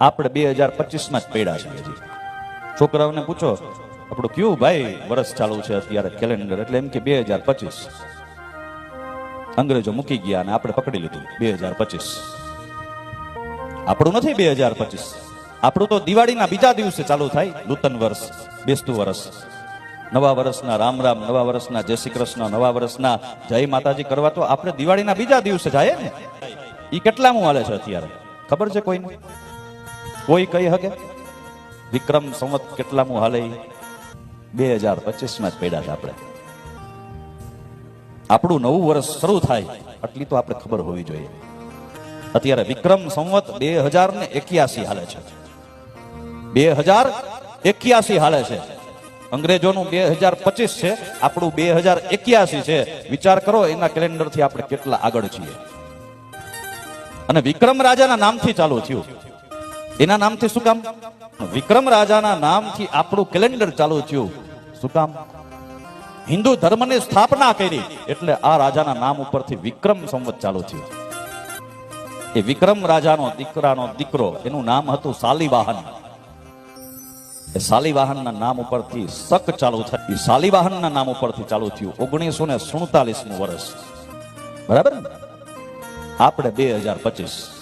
આપણે બે હજાર પચીસમાં જ પડ્યા છે છોકરાઓને પૂછો, આપણું કયું ભાઈ વર્ષ ચાલુ છે અત્યારે કેલેન્ડર? એટલે એમ કે બે હજાર પચીસ. અંગ્રેજો મૂકી ગયા અને આપણે પકડી લીધું, બે હજાર પચીસ. આપણું નથી બે હજાર પચીસ. આપણું તો દિવાળીના બીજા દિવસે ચાલુ થાય, નૂતન વર્ષ, બેસતું વર્ષ. નવા વર્ષના રામ રામ, નવા વર્ષના જય શ્રી કૃષ્ણ, નવા વર્ષના જય માતાજી કરવા તો આપણે દિવાળીના બીજા દિવસે જાય ને. એ કેટલામું હાલે છે અત્યારે? ખબર છે કોઈને? કોઈ કહી શકે? વિક્રમ સંવત કેટલામું હાલે? બે હજાર પચીસમાં જ પડ્યા છે આપણે. આપણું નવું વર્ષ શરૂ થાય, આટલી તો આપણે ખબર હોવી જોઈએ. અત્યારે વિક્રમ સંવત બે હજાર ને એક્યાસી હાલે છે. બે હજાર એક્યાસી હાલે છે. અંગ્રેજોનું બે હજાર પચીસ છે, આપણું બે હજાર એક્યાસી છે. વિચાર કરો, એના કેલેન્ડરથી આપણે કેટલા આગળ છીએ. અને વિક્રમ રાજાના નામથી ચાલુ થયું. એના નામથી શું કામ? વિક્રમ રાજાના નામથી આપણું કેલેન્ડર ચાલુ થયું. શું કામ? હિન્દુ ધર્મની સ્થાપના કરી. એટલે આ રાજાના નામ ઉપરથી વિક્રમ સંવત ચાલુ થયું. એ વિક્રમ રાજાનો દીકરાનો દીકરો, એનું નામ હતું શાલિવાહન એ શાલિવાહનના નામ ઉપરથી શક ચાલુ થયું. શાલિવાહનના નામ ઉપરથી ચાલુ થયું ઓગણીસો ને સુડતાલીસનું વર્ષ. બરાબર આપણે બે હજાર પચીસ.